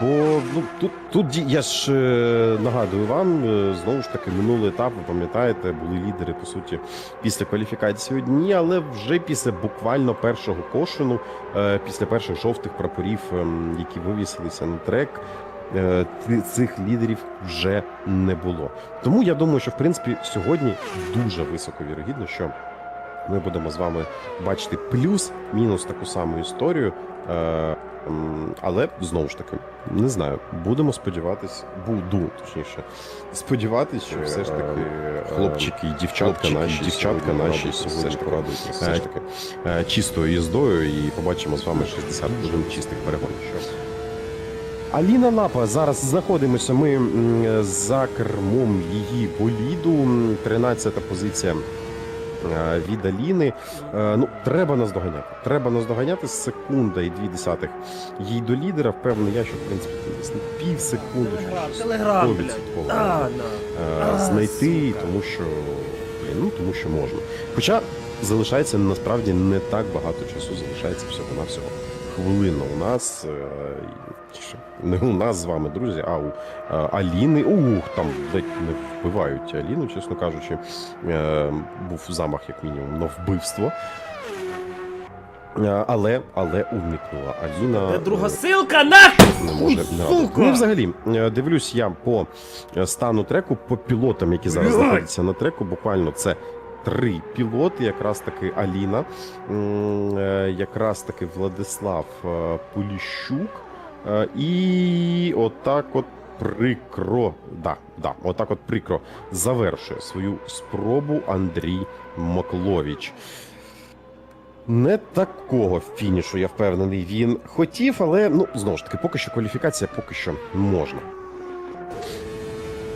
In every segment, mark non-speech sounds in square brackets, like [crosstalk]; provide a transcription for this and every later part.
Бо ну тут, тут я ж е, нагадую вам е, знову ж таки минулий етап. Ви пам'ятаєте, були лідери по суті після кваліфікації одні, але вже після буквально першого кошену, е, після перших жовтих прапорів, ем, які вивісилися на трек. Цих лідерів вже не було. Тому я думаю, що в принципі сьогодні дуже високо вірогідно, що ми будемо з вами бачити плюс-мінус таку саму історію. Е, але знову ж таки, не знаю, будемо сподіватись, буду точніше, сподіватись, що все ж таки хлопчики і дівчатка наші, дівчатка сьогодні наші порадують все ж таки, порадують е, все ж таки. е, чистою їздою і побачимо з вами 60 хвилин чистих перегонів. Аліна Лапа. Зараз знаходимося ми за кермом її боліду. М, 13-та позиція. Е, Від Аліни. Е, Ну, треба наздоганяти. Треба наздоганяти секунда і дві десятих їй до лідера. Впевнений, я що в принципі пів секунди е, знайти, тому що ну тому що можна. Хоча залишається насправді не так багато часу, залишається всього на всього. Хвилина у нас е, не у нас з вами, друзі, а у е, Аліни. Ух, там ледь не вбивають Аліну, чесно кажучи. Е, Був замах, як мінімум, на вбивство. Але, але уникнула Аліна. Де друга силка, нахуй! не може сука! Ну, взагалі, дивлюсь я по стану треку, по пілотам, які зараз знаходяться на треку. Буквально це три пілоти, якраз таки Аліна, е, якраз таки Владислав е, Поліщук. е, І отак от прикро, да, да, отак от прикро завершує свою спробу Андрій Маклович. Не такого фінішу, я впевнений, він хотів, але ну знову ж таки, поки що кваліфікація, поки що можна.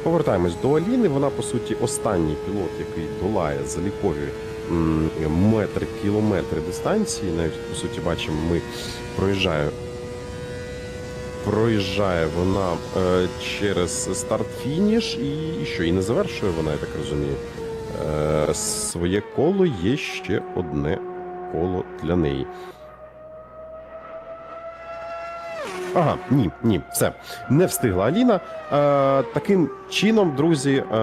Повертаємось до Аліни. Вона, по суті, останній пілот, який долає залікові метри, кілометри дистанції. Навіть по суті, бачимо, ми проїжджає. Проїжджає вона е, через старт-фініш, і, і що? І не завершує вона, я так розумію. Е, своє коло є ще одне коло для неї. Ага, ні, ні, все. Не встигла Аліна. Е, таким чином, друзі, е,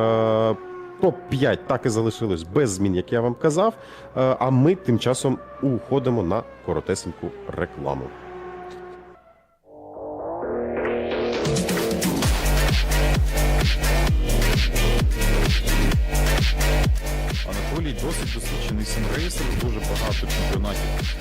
топ-5 так і залишилось без змін, як я вам казав. Е, а ми тим часом уходимо на коротесеньку рекламу. Анатолій досить досвідчений сімрейсер, дуже багато чемпіонатів.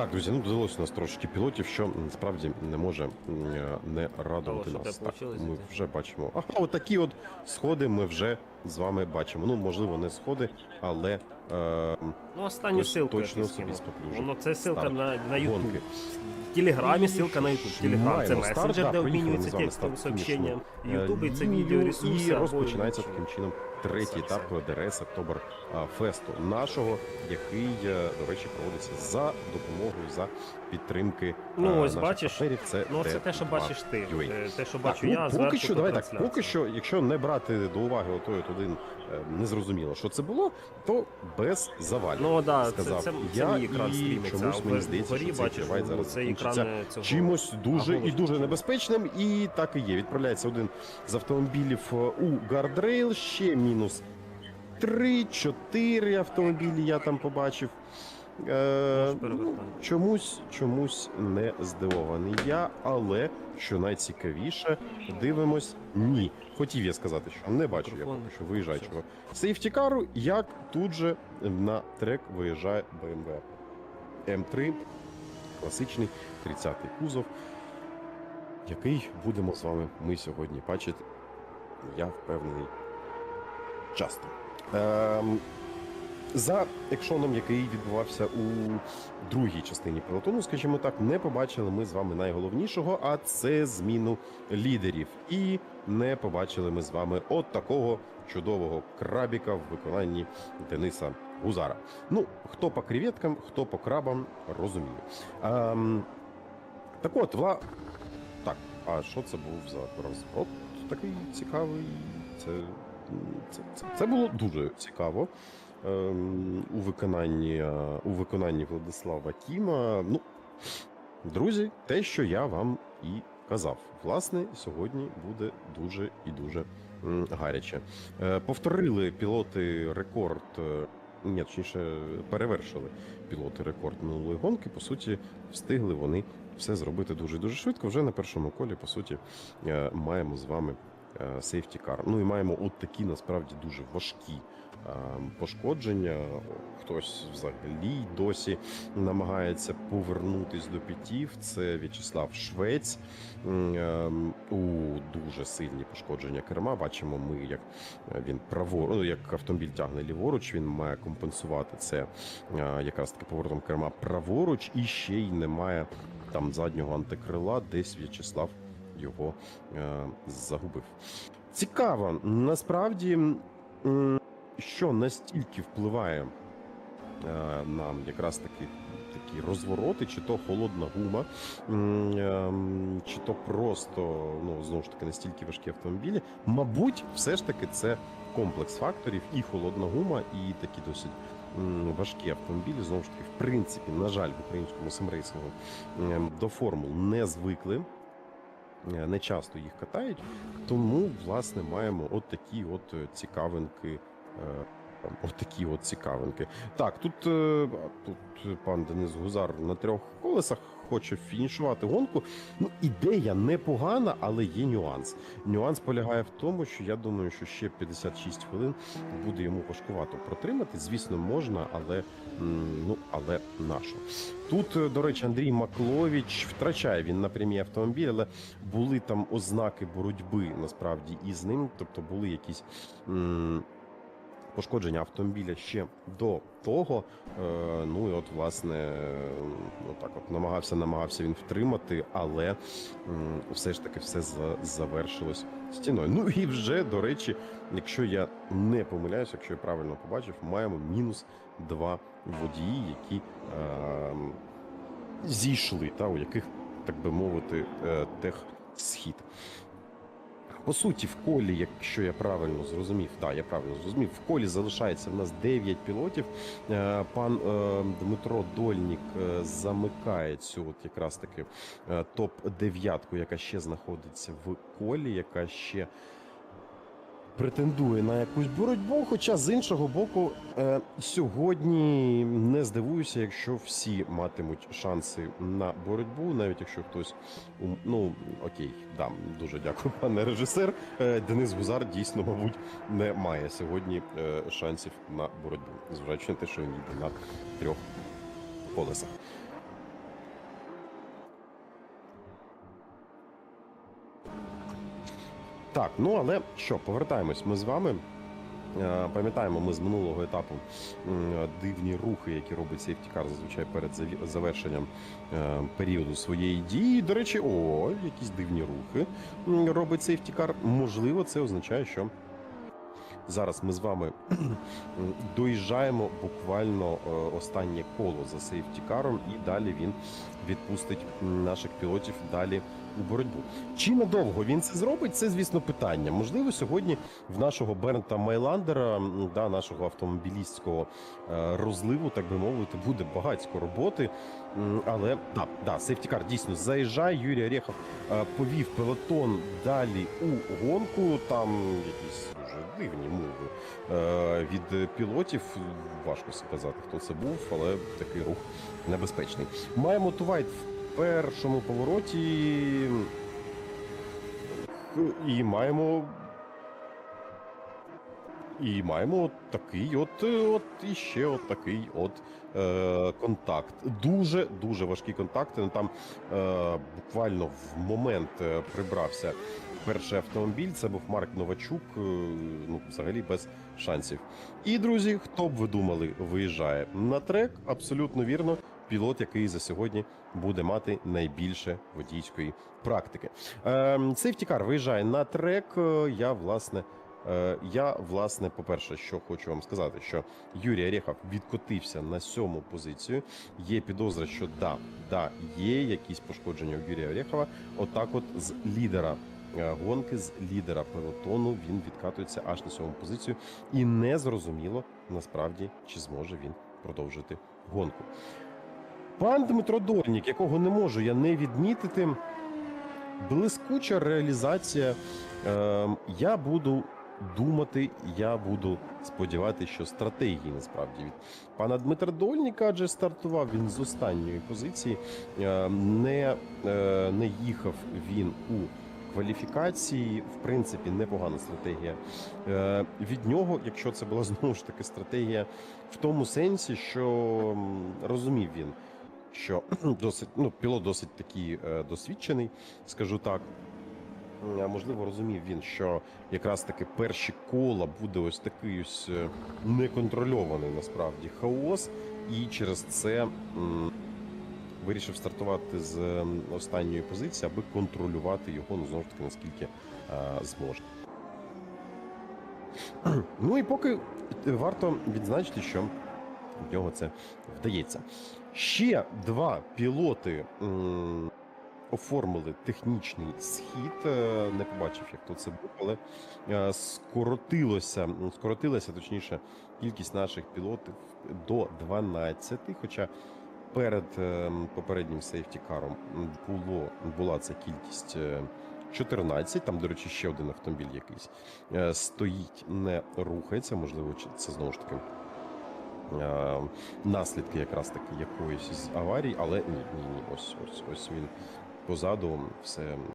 Так, друзі, ну додалося у нас трошки пілотів, що м, насправді не може м, е, не радувати що нас. те Так, получилось ми це? вже бачимо. Ага, отакі от сходи ми вже з вами бачимо. Ну, можливо, не сходи, але е, Ну, останню Тож- ссылку точно я собі скинув. споплюжу. Воно це ссылка Старт. на, на YouTube. гонки. В Телеграмі ссылка на YouTube. Телеграм це Маємо старт, месенджер, да, де поїхали обмінюються ми з вами текстовим старт сообщенням. фінішну, Ютуб і це лінію, відеоресурси. І або розпочинається інші. таким чином третій етап ДРС Октобер фесту нашого, який, е, до речі, проводиться за допомогою за підтримки. Ну, ось бачиш, партнерів. Це Ну, це те, що бачиш ти. UA. Е, Те, що Так, бачу ну, поки що, давай так, поки що, якщо не брати до уваги отой от один е, незрозуміло, що це було, то без завалів. Ну да, сказав це, я, це мій екран і чомусь мені здається, що цей бачиш, тривай зараз цей екран е, цього. чимось дуже і дуже небезпечним, і так і є. Відправляється один з автомобілів е, у гардрейл, ще мінус 3-4 автомобілі я там побачив. Е, чомусь, чомусь не здивований я, але що найцікавіше, дивимось, ні. Хотів я сказати, що не бачу я поки що виїжджаючого сейфтікару, як тут же на трек виїжджає BMW М3, класичний 30-й кузов, який будемо з вами ми сьогодні бачити я впевнений, часто. Ем, за екшоном, який відбувався у другій частині пелотону, скажімо так, не побачили ми з вами найголовнішого, а це зміну лідерів. І не побачили ми з вами от такого чудового крабіка в виконанні Дениса Гузара. Ну, хто по креветкам, хто по крабам, розумію. Ем, так от, вла... Так, а що це був за розворот такий цікавий? Це, це, це, це було дуже цікаво. Ем, у виконанні е, у виконанні Владислава Кіма. Ну, друзі, те, що я вам і казав. Власне, сьогодні буде дуже і дуже гаряче. Е, Повторили пілоти рекорд. е, Ні, точніше, перевершили пілоти рекорд минулої гонки. По суті, встигли вони все зробити дуже дуже швидко. Вже на першому колі, по суті, маємо з вами сейфті кар. Ну і маємо от такі насправді дуже важкі е, пошкодження. Хтось взагалі досі намагається повернутись до пітів. Це В'ячеслав Швець. Ем, У дуже сильні пошкодження керма. Бачимо, ми як він праворуч, ну, як автомобіль тягне ліворуч. Він має компенсувати це е, якраз таки поворотом керма праворуч, і ще й немає там заднього антикрила, десь В'ячеслав його е, загубив. Цікаво, насправді, що настільки впливає е, на якраз таки такі розвороти, чи то холодна гума, ем, чи то просто ну знову ж таки настільки важкі автомобілі. Мабуть, все ж таки це комплекс факторів, і холодна гума, і такі досить. Важкі автомобілі знову ж таки, в принципі, на жаль, в українському семрейсингу ем, до формул не звикли. Е, не часто їх катають, тому власне маємо от такі от е, цікавинки. е, От такі от цікавинки. Так, тут, тут пан Денис Гузар на трьох колесах хоче фінішувати гонку. Ну, ідея непогана, але є нюанс. Нюанс полягає в тому, що я думаю, що ще 56 хвилин буде йому важкувато протримати. Звісно, можна, але ну але нащо? Тут, е, до речі, Андрій Маклович втрачає він на прямій автомобіль, але були там ознаки боротьби насправді із ним, тобто були якісь. Пошкодження автомобіля ще до того. Е, ну і от, власне, отак от намагався, намагався він втримати, але все ж таки все завершилось стіною. Ну і вже, до речі, якщо я не помиляюся, якщо я правильно побачив, маємо мінус два водії, які е, зійшли, та, у яких, так би мовити, е, техсхід. По суті, в колі, якщо я правильно зрозумів, так, я правильно зрозумів, в колі залишається в нас 9 пілотів. Е, Пан е, Дмитро Дольнік е, замикає цю от якраз таки топ-9, яка ще знаходиться в колі, яка ще претендує на якусь боротьбу. Хоча з іншого боку, е, сьогодні не здивуюся, якщо всі матимуть шанси на боротьбу, навіть якщо хтось ну окей, да, дуже дякую, пане режисер. Е, Денис Гузар дійсно, мабуть, не має сьогодні е, шансів на боротьбу, зважаючи на те, що він їде на трьох колесах. Так, ну але що, повертаємось ми з вами. Е, Пам'ятаємо, ми з минулого етапу дивні рухи, які робить сейфтікар зазвичай перед завершенням е, періоду своєї дії. До речі, о, якісь дивні рухи робить сейфтікар. Можливо, це означає, що зараз ми з вами доїжджаємо буквально е, останнє коло за сейфтікаром, і далі він відпустить наших пілотів далі у боротьбу. Чи надовго він це зробить? Це, звісно, питання. Можливо, сьогодні в нашого Бернта Майландера, да, нашого автомобілістського е, розливу, так би мовити, буде багатько роботи. Але да, да, сейфтікар дійсно заїжджає. Юрій Орехов е, повів пелотон далі у гонку. Там якісь дуже дивні мови е, від пілотів. Важко сказати, хто це був, але такий рух небезпечний. Маємо Тувайт в першому повороті. І маємо. І маємо от такий от, от і ще от такий от е, контакт. Дуже дуже важкі контакти. Ну, Там е, буквально в момент е, прибрався перший автомобіль. Це був Марк Новачук. е, Ну, взагалі без шансів. І друзі, хто б ви думали, виїжджає на трек? Абсолютно вірно. Пілот, який за сьогодні буде мати найбільше водійської практики. Ем, Сейфтікар виїжджає на трек. Е, Я власне. Е, Я, власне, по-перше, що хочу вам сказати, що Юрій Орєхов відкотився на сьому позицію. Є підозра, що да, да, є якісь пошкодження у Юрія Орєхова. Отак, от з лідера е, гонки, з лідера пелотону він відкатується аж на сьому позицію, і не зрозуміло насправді, чи зможе він продовжити гонку. Пан Дмитро Дольнік, якого не можу я не відмітити, блискуча реалізація. Ем, я буду думати, я буду сподіватися, що стратегії насправді від пана Дмитра Дольніка, адже стартував він з останньої позиції. Ем, Не, е, не їхав він у кваліфікації. В принципі, непогана стратегія Е, від нього, якщо це була [laughs] знову ж таки стратегія, в тому сенсі, що розумів він, що [clears throat] досить ну, пілот досить такий е, досвідчений, скажу так. Можливо, розумів він, що якраз таки перші кола буде ось такий ось е, неконтрольований насправді хаос, і через це вирішив стартувати з останньої позиції, аби контролювати його, ну знову ж таки, наскільки е, зможе. [clears throat] Ну і поки варто відзначити, що в нього це вдається. Ще два пілоти оформили технічний схід. Е, Не побачив, як то це було, але е, скоротилося, скоротилася точніше кількість наших пілотів до 12, хоча. Перед е, попереднім сейфтікаром було була ця кількість е, 14. Там, до речі, ще один автомобіль якийсь стоїть, не рухається. Можливо, це знову ж таки наслідки якраз таки якоїсь з аварії, але ні, ні, ні. Ось ось ось він позаду все